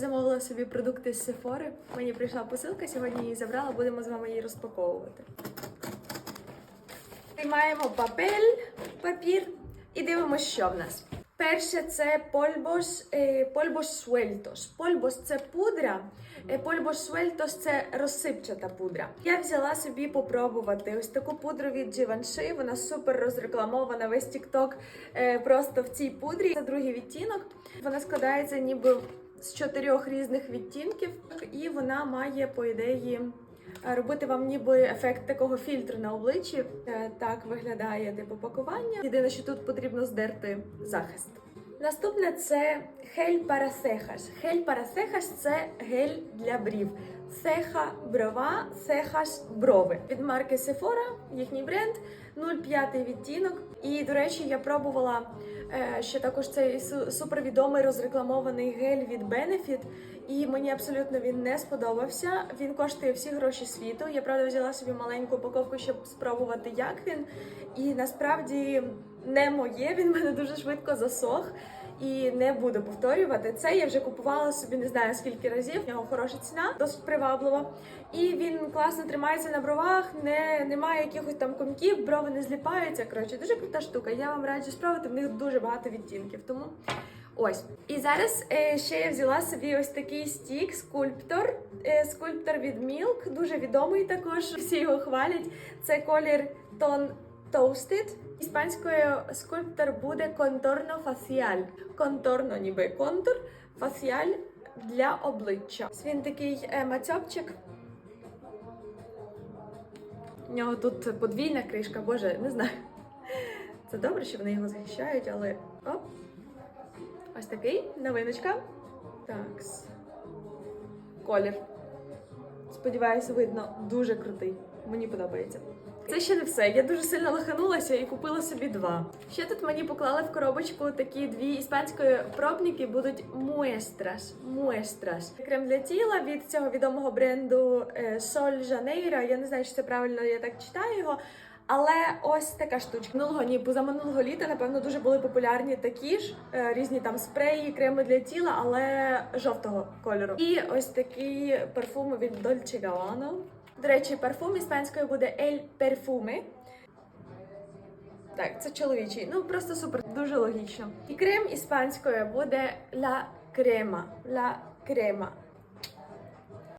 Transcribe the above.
Замовила собі продукти з Сефори. Мені прийшла посилка, сьогодні її забрала, будемо з вами її розпаковувати. Приймаємо папель, папір і дивимося, що в нас. Перше це польбос, е, польбос суельтос. Польбос це пудра, е, польбос суельтос це розсипчата пудра. Я взяла собі попробувати ось таку пудру від Givenchy. Вона супер розрекламована. Весь TikTok е, просто в цій пудрі. Це другий відтінок. Вона складається ніби з чотирьох різних відтінків, і вона має, по ідеї, е, робити вам ніби ефект такого фільтру на обличчі. Е, Так виглядає типу пакування. Єдине, що тут потрібно здерти захист. Наступне це гель парасехаш. Гель парасехаш це гель для брів. Сеха брова, сехаш брови від марки Sephora, їхній бренд 0,5 відтінок. І, до речі, я пробувала е, ще також цей су- супервідомий розрекламований гель від Benefit, і мені абсолютно він не сподобався. Він коштує всі гроші світу. Я правда взяла собі маленьку упаковку, щоб спробувати, як він. І насправді не моє. Він мене дуже швидко засох. І не буду повторювати це. Я вже купувала собі не знаю скільки разів. В нього хороша ціна, досить приваблива. І він класно тримається на бровах, не немає якихось там комків, брови не зліпаються. Коротше, дуже крута штука. Я вам раджу спробувати. В них дуже багато відтінків. Тому ось. І зараз е, ще я взяла собі ось такий стік, скульптор. Е, скульптор від Milk, дуже відомий також. Всі його хвалять. Це колір тон Toasted. Іспанською скульптор буде конторно фасіаль. Конторно, ніби контур, фасіаль для обличчя. Він такий е, мацьопчик. У нього тут подвійна кришка, боже, не знаю. Це добре, що вони його захищають, але оп. Ось такий новиночка. Так. Колір. Сподіваюся, видно, дуже крутий. Мені подобається. Це ще не все. Я дуже сильно лоханулася і купила собі два. Ще тут мені поклали в коробочку такі дві іспанської пробники будуть muestras. Muestras. Крем для тіла від цього відомого бренду е, Sol Janeiro. Я не знаю, чи це правильно я так читаю його. Але ось така штучка. Минулого ні, позаминулого літа, напевно, дуже були популярні такі ж е, різні там спреї, креми для тіла, але жовтого кольору. І ось такі парфуми від Dolce Gabbana. До речі, парфум іспанською буде El Perfume. Так, це чоловічий. Ну просто супер, дуже логічно. І крем іспанською буде La Crema. La Crema.